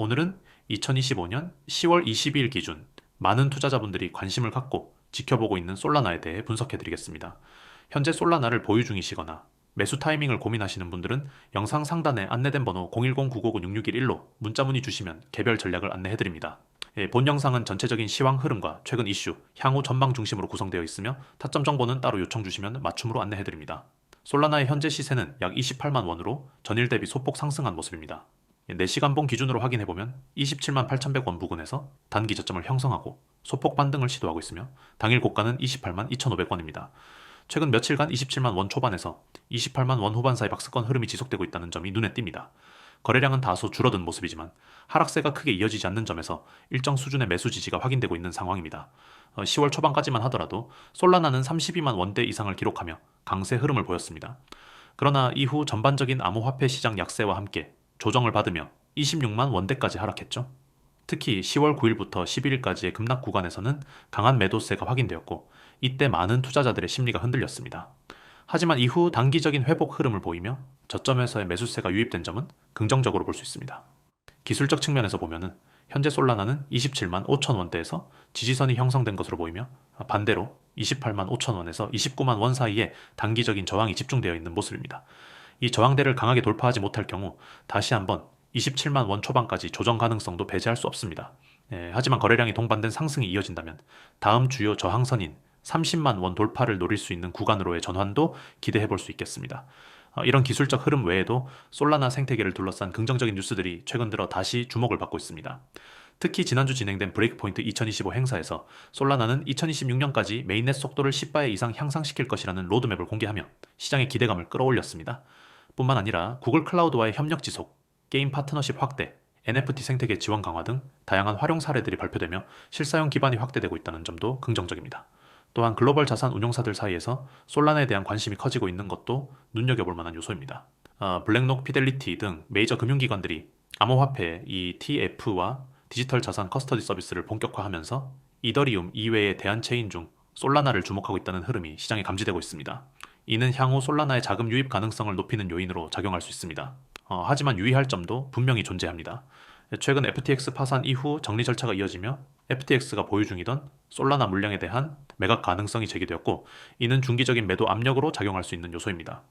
오늘은 2025년 10월 22일 기준 많은 투자자분들이 관심을 갖고 지켜보고 있는 솔라나에 대해 분석해 드리겠습니다. 현재 솔라나를 보유 중이시거나 매수 타이밍을 고민하시는 분들은 영상 상단에 안내된 번호 010-959-6611로 문자 문의 주시면 개별 전략을 안내해 드립니다. 예, 본 영상은 전체적인 시황 흐름과 최근 이슈, 향후 전망 중심으로 구성되어 있으며 타점 정보는 따로 요청 주시면 맞춤으로 안내해 드립니다. 솔라나의 현재 시세는 약 28만 원으로 전일 대비 소폭 상승한 모습입니다. 4시간봉 기준으로 확인해 보면 27만 8,100원 부근에서 단기 저점을 형성하고 소폭 반등을 시도하고 있으며 당일 고가는 28만 2,500원입니다. 최근 며칠간 27만 원 초반에서 28만 원 후반 사이 박스권 흐름이 지속되고 있다는 점이 눈에 띕니다. 거래량은 다소 줄어든 모습이지만 하락세가 크게 이어지지 않는 점에서 일정 수준의 매수 지지가 확인되고 있는 상황입니다. 어, 10월 초반까지만 하더라도 솔라나는 32만 원대 이상을 기록하며 강세 흐름을 보였습니다. 그러나 이후 전반적인 암호화폐 시장 약세와 함께 조정을 받으며 26만 원대까지 하락했죠. 특히 10월 9일부터 11일까지의 급락 구간에서는 강한 매도세가 확인되었고 이때 많은 투자자들의 심리가 흔들렸습니다. 하지만 이후 단기적인 회복 흐름을 보이며 저점에서의 매수세가 유입된 점은 긍정적으로 볼 수 있습니다. 기술적 측면에서 보면은 현재 솔라나는 27만 5천 원대에서 지지선이 형성된 것으로 보이며 반대로 28만 5천 원에서 29만 원 사이에 단기적인 저항이 집중되어 있는 모습입니다. 이 저항대를 강하게 돌파하지 못할 경우 다시 한번 27만 원 초반까지 조정 가능성도 배제할 수 없습니다. 예, 하지만 거래량이 동반된 상승이 이어진다면 다음 주요 저항선인 30만 원 돌파를 노릴 수 있는 구간으로의 전환도 기대해 볼 수 있겠습니다. 어, 이런 기술적 흐름 외에도 솔라나 생태계를 둘러싼 긍정적인 뉴스들이 최근 들어 다시 주목을 받고 있습니다. 특히 지난주 진행된 브레이크포인트 2025 행사에서 솔라나는 2026년까지 메인넷 속도를 10배 이상 향상시킬 것이라는 로드맵을 공개하며 시장의 기대감을 끌어올렸습니다. 뿐만 아니라 구글 클라우드와의 협력 지속, 게임 파트너십 확대, NFT 생태계 지원 강화 등 다양한 활용 사례들이 발표되며 실사용 기반이 확대되고 있다는 점도 긍정적입니다. 또한 글로벌 자산 운용사들 사이에서 솔라나에 대한 관심이 커지고 있는 것도 눈여겨볼 만한 요소입니다. 어, 블랙록 피델리티 등 메이저 금융기관들이 암호화폐 ETF와 디지털 자산 커스터디 서비스를 본격화하면서 이더리움 이외의 대안 체인 중 솔라나를 주목하고 있다는 흐름이 시장에 감지되고 있습니다. 이는 향후 솔라나의 자금 유입 가능성을 높이는 요인으로 작용할 수 있습니다. 어, 하지만 유의할 점도 분명히 존재합니다. 최근 FTX 파산 이후 정리 절차가 이어지며 FTX가 보유 중이던 솔라나 물량에 대한 매각 가능성이 제기되었고 이는 중기적인 매도 압력으로 작용할 수 있는 요소입니다.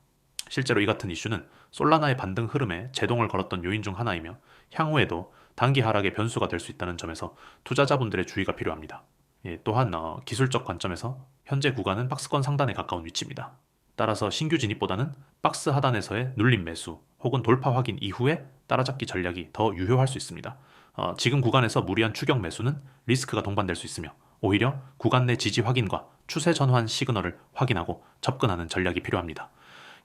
실제로 이 같은 이슈는 솔라나의 반등 흐름에 제동을 걸었던 요인 중 하나이며 향후에도 단기 하락의 변수가 될 수 있다는 점에서 투자자분들의 주의가 필요합니다. 예, 또한 어, 기술적 관점에서 현재 구간은 박스권 상단에 가까운 위치입니다. 따라서 신규 진입보다는 박스 하단에서의 눌림 매수 혹은 돌파 확인 이후에 따라잡기 전략이 더 유효할 수 있습니다. 어, 지금 구간에서 무리한 추격 매수는 리스크가 동반될 수 있으며 오히려 구간 내 지지 확인과 추세 전환 시그널을 확인하고 접근하는 전략이 필요합니다.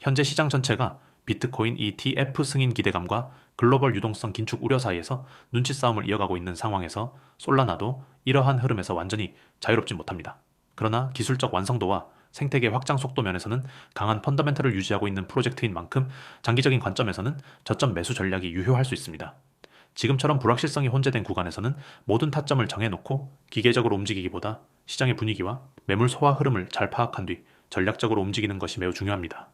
현재 시장 전체가 비트코인 ETF 승인 기대감과 글로벌 유동성 긴축 우려 사이에서 눈치 싸움을 이어가고 있는 상황에서 솔라나도 이러한 흐름에서 완전히 자유롭지 못합니다. 그러나 기술적 완성도와 생태계 확장 속도 면에서는 강한 펀더멘털을 유지하고 있는 프로젝트인 만큼 장기적인 관점에서는 저점 매수 전략이 유효할 수 있습니다. 지금처럼 불확실성이 혼재된 구간에서는 모든 타점을 정해놓고 기계적으로 움직이기보다 시장의 분위기와 매물 소화 흐름을 잘 파악한 뒤 전략적으로 움직이는 것이 매우 중요합니다.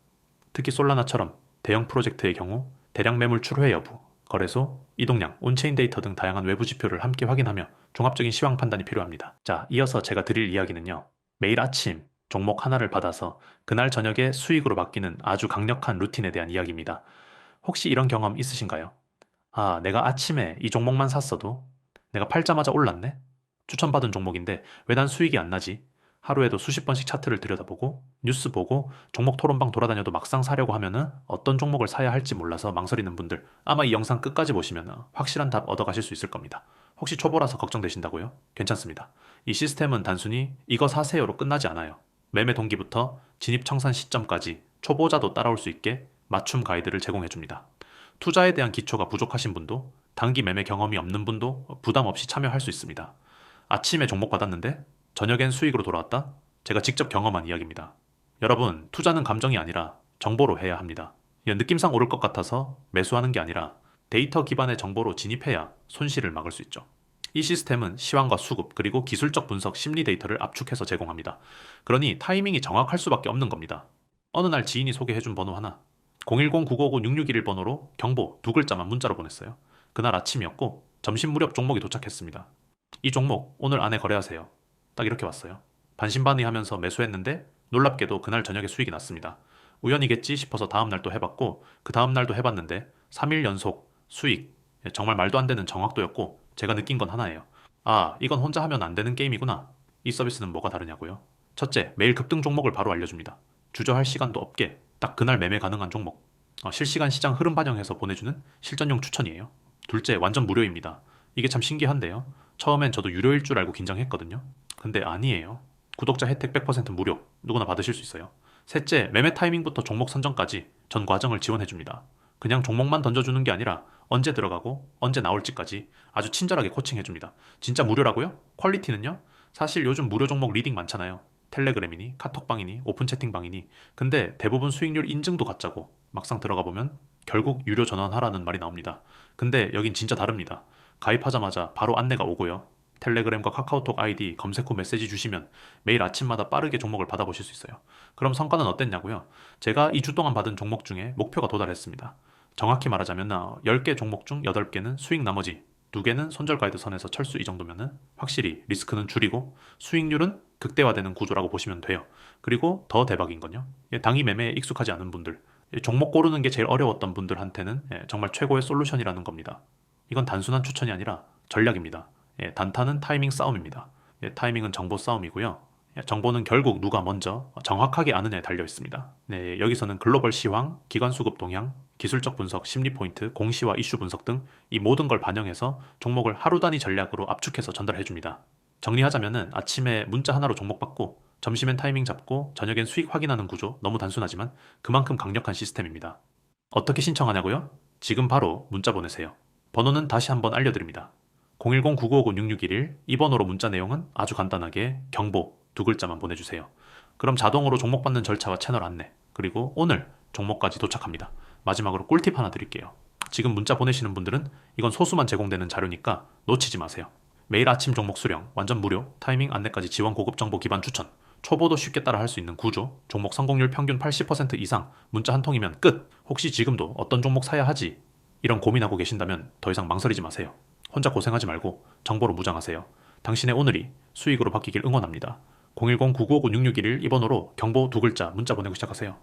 특히 솔라나처럼 대형 프로젝트의 경우 대량 매물 출회 여부, 거래소, 이동량, 온체인 데이터 등 다양한 외부 지표를 함께 확인하며 종합적인 시황 판단이 필요합니다. 자, 이어서 제가 드릴 이야기는요. 매일 아침 종목 하나를 받아서 그날 저녁에 수익으로 바뀌는 아주 강력한 루틴에 대한 이야기입니다. 혹시 이런 경험 있으신가요? 아, 내가 아침에 이 종목만 샀어도 내가 팔자마자 올랐네? 추천받은 종목인데 왜 난 수익이 안 나지? 하루에도 수십 번씩 차트를 들여다보고 뉴스 보고 종목 토론방 돌아다녀도 막상 사려고 하면은 어떤 종목을 사야 할지 몰라서 망설이는 분들 아마 이 영상 끝까지 보시면 확실한 답 얻어가실 수 있을 겁니다. 혹시 초보라서 걱정되신다고요? 괜찮습니다. 이 시스템은 단순히 이거 사세요로 끝나지 않아요. 매매 동기부터 진입 청산 시점까지 초보자도 따라올 수 있게 맞춤 가이드를 제공해 줍니다. 투자에 대한 기초가 부족하신 분도 단기 매매 경험이 없는 분도 부담 없이 참여할 수 있습니다. 아침에 종목 받았는데 저녁엔 수익으로 돌아왔다? 제가 직접 경험한 이야기입니다. 여러분, 투자는 감정이 아니라 정보로 해야 합니다. 느낌상 오를 것 같아서 매수하는 게 아니라 데이터 기반의 정보로 진입해야 손실을 막을 수 있죠. 이 시스템은 시황과 수급 그리고 기술적 분석 심리 데이터를 압축해서 제공합니다. 그러니 타이밍이 정확할 수밖에 없는 겁니다. 어느 날 지인이 소개해준 번호 하나 010-959-6611 번호로 경보 두 글자만 문자로 보냈어요. 그날 아침이었고 점심 무렵 종목이 도착했습니다. 이 종목 오늘 안에 거래하세요. 딱 이렇게 왔어요. 반신반의하면서 매수했는데 놀랍게도 그날 저녁에 수익이 났습니다. 우연이겠지 싶어서 다음날 또 해봤고 그 다음날도 해봤는데 3일 연속 수익 예, 정말 말도 안 되는 정확도였고 제가 느낀 건 하나예요. 아 이건 혼자 하면 안 되는 게임이구나. 이 서비스는 뭐가 다르냐고요? 첫째 매일 급등 종목을 바로 알려줍니다. 주저할 시간도 없게 딱 그날 매매 가능한 종목 어, 실시간 시장 흐름 반영해서 보내주는 실전용 추천이에요. 둘째 완전 무료입니다. 이게 참 신기한데요. 처음엔 저도 유료일 줄 알고 긴장했거든요. 근데 아니에요. 구독자 혜택 100% 무료. 누구나 받으실 수 있어요. 셋째, 매매 타이밍부터 종목 선정까지 전 과정을 지원해줍니다. 그냥 종목만 던져주는 게 아니라 언제 들어가고 언제 나올지까지 아주 친절하게 코칭해줍니다. 진짜 무료라고요? 퀄리티는요? 사실 요즘 무료 종목 리딩 많잖아요. 텔레그램이니 카톡방이니 오픈 채팅방이니 근데 대부분 수익률 인증도 가짜고 막상 들어가 보면 결국 유료 전환하라는 말이 나옵니다. 근데 여긴 진짜 다릅니다. 가입하자마자 바로 안내가 오고요. 텔레그램과 카카오톡 아이디 검색 후 메시지 주시면 매일 아침마다 빠르게 종목을 받아보실 수 있어요. 그럼 성과는 어땠냐고요? 제가 2주 동안 받은 종목 중에 목표가 도달했습니다. 정확히 말하자면 10개 종목 중 8개는 수익 나머지 2개는 손절 가이드 선에서 철수 이 정도면은 확실히 리스크는 줄이고 수익률은 극대화되는 구조라고 보시면 돼요. 그리고 더 대박인 건요. 예, 당이 매매에 익숙하지 않은 분들, 예, 종목 고르는 게 제일 어려웠던 분들한테는 예, 정말 최고의 솔루션이라는 겁니다. 이건 단순한 추천이 아니라 전략입니다. 예, 단타는 타이밍 싸움입니다. 예, 타이밍은 정보 싸움이고요. 예, 정보는 결국 누가 먼저 정확하게 아느냐에 달려 있습니다. 네, 여기서는 글로벌 시황, 기관 수급 동향, 기술적 분석, 심리 포인트, 공시와 이슈 분석 등 이 모든 걸 반영해서 종목을 하루 단위 전략으로 압축해서 전달해 줍니다. 정리하자면은 아침에 문자 하나로 종목 받고 점심엔 타이밍 잡고 저녁엔 수익 확인하는 구조 너무 단순하지만 그만큼 강력한 시스템입니다. 어떻게 신청하냐고요? 지금 바로 문자 보내세요. 번호는 다시 한번 알려드립니다. 010-9959-6611 이 번호로 문자 내용은 아주 간단하게 경보 두 글자만 보내주세요. 그럼 자동으로 종목 받는 절차와 채널 안내 그리고 오늘 종목까지 도착합니다. 마지막으로 꿀팁 하나 드릴게요. 지금 문자 보내시는 분들은 이건 소수만 제공되는 자료니까 놓치지 마세요. 매일 아침 종목 수령, 완전 무료, 타이밍 안내까지 지원 고급 정보 기반 추천, 초보도 쉽게 따라 할 수 있는 구조, 종목 성공률 평균 80% 이상, 문자 한 통이면 끝! 혹시 지금도 어떤 종목 사야 하지? 이런 고민하고 계신다면 더 이상 망설이지 마세요. 혼자 고생하지 말고 정보로 무장하세요. 당신의 오늘이 수익으로 바뀌길 응원합니다. 010-995-6611 이번호로 경보 두 글자 문자 보내고 시작하세요.